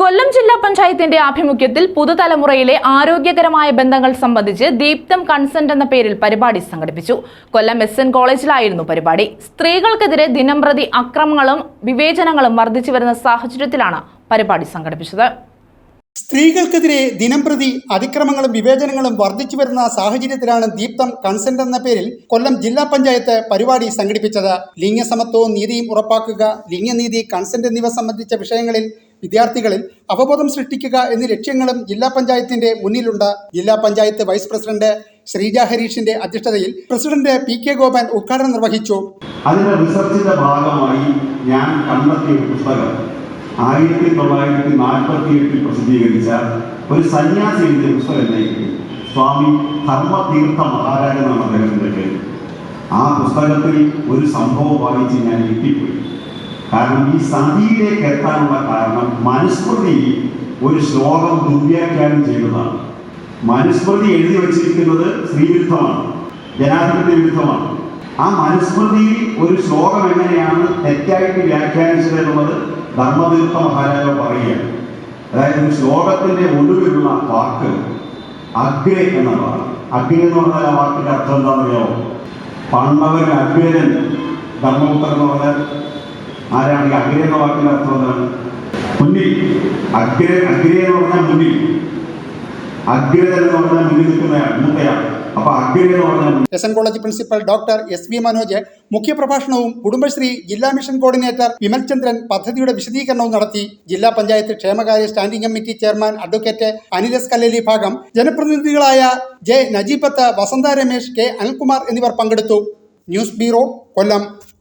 കൊല്ലം ജില്ലാ പഞ്ചായത്തിന്റെ ആഭിമുഖ്യത്തിൽ പുതുതലമുറയിലെ ആരോഗ്യകരമായ ബന്ധങ്ങൾ സംബന്ധിച്ച് ദീപ്തം കൺസെന്റ് എന്ന പേരിൽ പരിപാടി സംഘടിപ്പിച്ചു. കൊല്ലം എസ് എൻ കോളേജിലായിരുന്നു പരിപാടി. സ്ത്രീകൾക്കെതിരെ ദിനംപ്രതി അക്രമങ്ങളും വിവേചനങ്ങളും വർദ്ധിച്ചു വരുന്ന സാഹചര്യത്തിലാണ് പരിപാടി സംഘടിപ്പിച്ചത്. സ്ത്രീകൾക്കെതിരെ ദിനംപ്രതി അതിക്രമങ്ങളും വിവേചനങ്ങളും വർദ്ധിച്ചു വരുന്ന സാഹചര്യത്തിലാണ് ദീപ്തം കൺസെന്റ് എന്ന പേരിൽ കൊല്ലം ജില്ലാ പഞ്ചായത്ത് പരിപാടി സംഘടിപ്പിച്ചത്. ലിംഗസമത്വവും നീതിയും ഉറപ്പാക്കുക ലിംഗനീതി കൺസെന്റ് എന്നിവ സംബന്ധിച്ച വിഷയങ്ങളിൽ വിദ്യാർത്ഥികളിൽ അവബോധം സൃഷ്ടിക്കുക എന്നീ ലക്ഷ്യങ്ങളും ജില്ലാ പഞ്ചായത്തിന്റെ മുന്നിലുണ്ട്. ജില്ലാ പഞ്ചായത്ത് വൈസ് പ്രസിഡന്റ് ശ്രീജ ഹരീഷിന്റെ അധ്യക്ഷതയിൽ പ്രസിഡന്റ് പി കെ ഗോപൻ ഉദ്ഘാടനം നിർവഹിച്ചു. അതിന്റെ റിസർച്ചിന്റെ ഭാഗമായി ഞാൻ കണ്ടെത്തിയ പുസ്തകം ആയിരത്തി തൊള്ളായിരത്തി നാൽപ്പത്തി എട്ടിൽ പ്രസിദ്ധീകരിച്ച ഒരു സന്യാസി എഴുതിയ പുസ്തകം സ്വാമി ധർമ്മതീർത്ഥ മഹാരാജൻ എന്നാണ് അദ്ദേഹത്തിന്റെ പേര്. ആ പുസ്തകത്തിൽ ഒരു സംഭവം വായിച്ച് ഞാൻ ഞെട്ടിപ്പോയി കാരണം ഈ സതിയിലേക്ക് എത്താനുള്ള കാരണം മനുസ്മൃതി ഒരു ശ്ലോകം ദുർവ്യാഖ്യാനം ചെയ്തതാണ് മനുസ്മൃതി എഴുതി വച്ചിരിക്കുന്നത് സ്ത്രീവിരുദ്ധമാണ് ജനാധിപത്യ വിരുദ്ധമാണ്. ആ മനുസ്മൃതിയിൽ ഒരു ശ്ലോകം എങ്ങനെയാണ് തെറ്റായിട്ട് വ്യാഖ്യാനിച്ചത് എന്നുള്ളത് ധർമ്മതീർത്ഥ മഹാരാജാവ് പറയുകയാണ്. അതായത് ഒരു ശ്ലോകത്തിന്റെ ഒടുവിലുള്ള വാക്ക് അഗ്രേ എന്നതാണ്. അഗ്നി എന്ന് പറഞ്ഞാൽ ആ വാക്കിന്റെ അർത്ഥം എന്താണെന്നറിയാമോ? പണ്ടവൻ അഗ്രൻ ധർമ്മപുത്രൻ എന്ന് പറഞ്ഞാൽ ആരാണ് ഈ അഗ്രേ എന്ന വാക്കിന്റെ അർത്ഥം എന്താണ്? മുന്നിൽ. അഗ്രേ അഗ്രേ എന്ന് പറഞ്ഞാൽ മുന്നിൽ. അഗ്രത എന്ന് പറഞ്ഞാൽ മുന്നിൽ നിൽക്കുന്നയാൾ പറഞ്ഞാൽ S N college principal doctor S V Manoj മുഖ്യപ്രഭാഷണവും Kudumbashree ജില്ലാ മിഷൻ കോർഡിനേറ്റർ വിമൽ ചന്ദ്രൻ പദ്ധതിയുടെ വിശദീകരണവും നടത്തി ജില്ലാ പഞ്ചായത്ത് ക്ഷേമകാര്യ standing committee chairman advocate Anilas Kalleli ഭാഗം. ജനപ്രതിനിധികളായ ജെ നജീബത്ത് വസന്ത രമേശ് കെ അനിൽകുമാർ എന്നിവർ പങ്കെടുത്തു. News bureau Kollam.